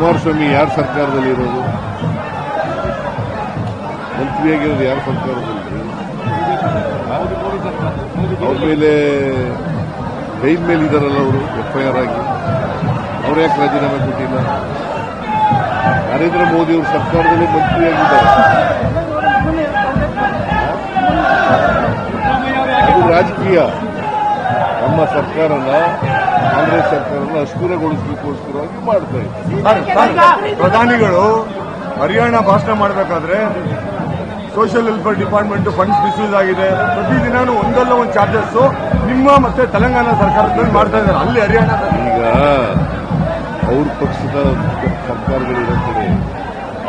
ಕುಮಾರಸ್ವಾಮಿ ಯಾರ ಸರ್ಕಾರದಲ್ಲಿ ಇರೋದು ಮಂತ್ರಿಯಾಗಿರೋದು ಯಾರ ಸರ್ಕಾರದಲ್ಲಿ? ಅವ್ರ ಮೇಲೆ ಮೇಲೆ ಇದಾರಲ್ಲ ಅವರು, ಎಫ್ಐಆರ್ ಆಗಿ. ಅವ್ರು ಯಾಕೆ ರಾಜೀನಾಮೆ ಕೊಟ್ಟಿಲ್ಲ? ನರೇಂದ್ರ ಮೋದಿ ಅವರು ಸರ್ಕಾರದಲ್ಲಿ ಮಂತ್ರಿಯಾಗಿದ್ದಾರೆ. ಅದು ರಾಜಕೀಯ. ನಮ್ಮ ಸರ್ಕಾರನ ಕಾಂಗ್ರೆಸ್ ಸರ್ಕಾರನ ಅಸ್ಥಿರಗೊಳಿಸಲಿಕ್ಕೋಸ್ಕರವಾಗಿ ಮಾಡ್ತಾ ಇದೆ ಸರ್, ಸರ್, ಪ್ರಧಾನಿಗಳು ಹರಿಯಾಣ ಭಾಷಣ ಮಾಡಬೇಕಾದ್ರೆ social welfare department funds misuse ಆಗಿದೆ. ಪ್ರತಿದಿನಾನು ಒಂದಲ್ಲ ಒಂದು ಚಾರ್ಜಸ್ ನಿಮ್ಮ ಮತ್ತೆ ತೆಲಂಗಾಣ ಸರ್ಕಾರದಲ್ಲಿ ಮಾಡ್ತಾ ಇದ್ದಾರೆ. ಅಲ್ಲಿ ಹರಿಯಾಣ ಈಗ ಅವ್ರ ಪಕ್ಷದ ಸರ್ಕಾರಗಳಿರೋ ಕಡೆ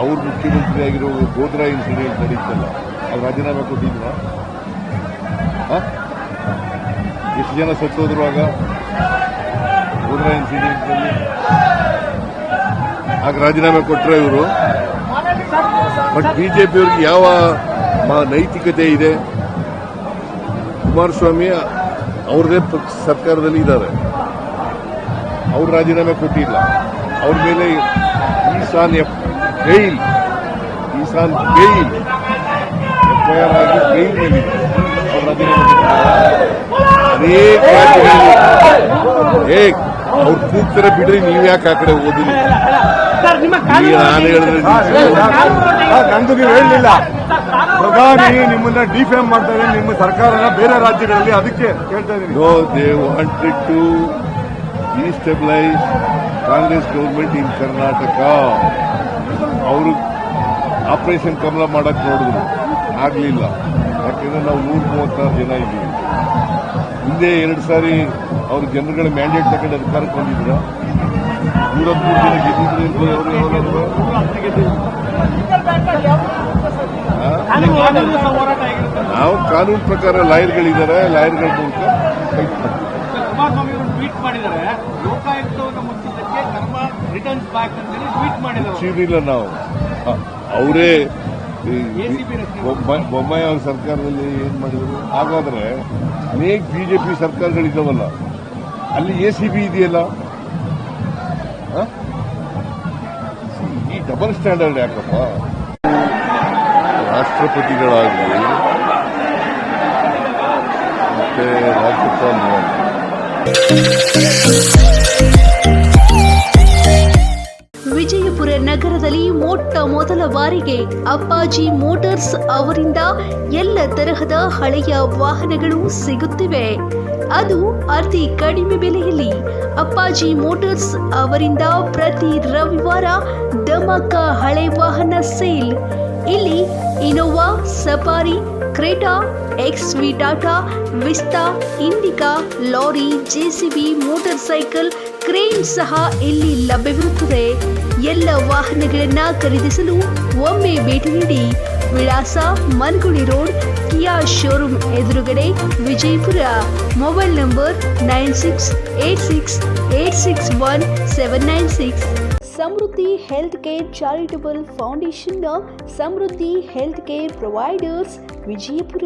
ಅವ್ರ ಮುಖ್ಯಮಂತ್ರಿ ಆಗಿರೋ ಗೋದ್ರಾ ಇನ್ಸಿಡೆಂಟ್ ನಡೀತಲ್ಲ. ಅವ್ರು ರಾಜೀನಾಮೆ ಕೊಟ್ಟಿದ್ರ? ಎಷ್ಟು ಜನ ಸತ್ತೋದ್ರು ಆಗ ಗೋದ್ರಾ ಇನ್ಸಿಡೆಂಟ್ನಲ್ಲಿ ಆಗ ರಾಜೀನಾಮೆ ಕೊಟ್ಟರೆ ಇವರು. ಬಟ್ ಬಿಜೆಪಿಯವ್ರಿಗೆ ಯಾವ ನೈತಿಕತೆ ಇದೆ? ಕುಮಾರಸ್ವಾಮಿ ಅವ್ರದೇ ಸರ್ಕಾರದಲ್ಲಿ ಇದ್ದಾರೆ. ಅವ್ರು ರಾಜೀನಾಮೆ ಕೊಟ್ಟಿಲ್ಲ. ಅವ್ರ ಮೇಲೆ ಈಶಾನ್ ಎಫ್ ಗೈಲ್ ಈಶಾನ್ ಗೈಲ್ ಎಫ್ಐಆರ್ ಆಗಿ ಗೈಲ್ ಮೇಲೆ ಅವ್ರು ರಾಜೀನಾಮೆ. ಅನೇಕ ಏ ಅವ್ರು ಕೂಗ್ತಾರೆ ಬಿಡ್ರಿ ನೀವ್ ಯಾಕೆ ಆ ಕಡೆ ಓದಿಲ್ಲ ಸರ್ ನಿಮ್ಮ ಈಗ ನಾನು ಹೇಳಿದ್ರೆ ನೀವು ನಂದು ನೀವು ಹೇಳಲಿಲ್ಲ. ಪ್ರಧಾನಿ ನಿಮ್ಮನ್ನ ಡಿಫೇಮ್ ಮಾಡ್ತಾ ಇದ್ದಾರೆ. ನಿಮ್ಮ ಸರ್ಕಾರನ ಬೇರೆ ರಾಜ್ಯಗಳಲ್ಲಿ ಅದಕ್ಕೆ ಹೇಳ್ತಾ ಇದ್ದೀನಿ. No they to destabilize Congress government in Karnataka ಅವರು ಆಪರೇಷನ್ ಕಮಲ ಮಾಡಕ್ ನೋಡಿದ್ರು. ಆಗ್ಲಿಲ್ಲ. ಯಾಕೆಂದ್ರೆ ನಾವು ನೂರ ಮೂವತ್ತಾರು ಜನ ಇದ್ದೀವಿ. ಹಿಂದೆ ಎರಡು ಸಾರಿ ಅವ್ರ ಜನಗಳ ಮ್ಯಾಂಡೇಟ್ ತಗೊಂಡು ಅಧಿಕಾರಕ್ಕೆ ಬಂದಿದ್ರು ಜನ ಗೆದ್ದಿದ್ರು ಅವರು ನಾವು ಕಾನೂನು ಪ್ರಕಾರ ಲಾಯರ್ಗಳಿದ್ದಾರೆ ಲಾಯರ್ಗಳ ಮೂಲಕ ಟ್ವೀಟ್ ಮುಚ್ಚಿರಲಿಲ್ಲ ನಾವು. ಅವರೇ ಬೊಮ್ಮಾಯಿ ಅವ್ರ ಸರ್ಕಾರದಲ್ಲಿ ಏನ್ ಮಾಡಿದ್ರು? ಹಾಗಾದ್ರೆ ಅನೇಕ ಬಿಜೆಪಿ ಸರ್ಕಾರಗಳಿದ್ದಾವಲ್ಲ ಅಲ್ಲಿ ಎ ಸಿ ಬಿ ಇದೆಯಲ್ಲ? ಈ ಡಬಲ್ ಸ್ಟ್ಯಾಂಡರ್ಡ್ ಯಾಕಪ್ಪ? ರಾಷ್ಟ್ರಪತಿಗಳಾಗಿ ಮತ್ತೆ ರಾಜ್ಯಪಾಲ ನಗರದಲ್ಲಿ ಮೊಟ್ಟ ಮೊದಲ ಬಾರಿಗೆ ಅಪ್ಪಾಜಿ ಮೋಟಾರ್ಸ್ ಅವರಿಂದ ಎಲ್ಲ ತರಹದ ಹಳೆಯ ವಾಹನಗಳು ಸಿಗುತ್ತಿವೆ. ಅದು ಅತಿ ಕಡಿಮೆ ಬೆಲೆಯಲ್ಲಿ ಅಪ್ಪಾಜಿ ಮೋಟಾರ್ಸ್ ಅವರಿಂದ ಪ್ರತಿ ರವಿವಾರ ದಮಕ ಹಳೆ ವಾಹನ ಸೇಲ್. ಇಲ್ಲಿ Innova, Safari, Creta X V Tata, Vista, Indica, lorry JCB motorcycle crane ಸಹ ಇಲ್ಲಿ ಲಭ್ಯವಿರುತ್ತದೆ? ಎಲ್ಲ ವಾಹನಗಳನ್ನ ಖರೀದಿಸಲು ಒಮ್ಮೆ ಭೇಟಿ ನೀಡಿ ವಿಳಾಸ ಮನ್ಗುಳಿ ರೋಡ್, ಕಿಯಾ ಶೋರೂಮ್ ಎದುರುಗಡೆ Vijayapura. Mobile number nine six eight six eight six one seven nine six. Samruddhi health care charitable ಫೌಂಡೇಶನ್ನ Samruddhi health care providers Vijayapura.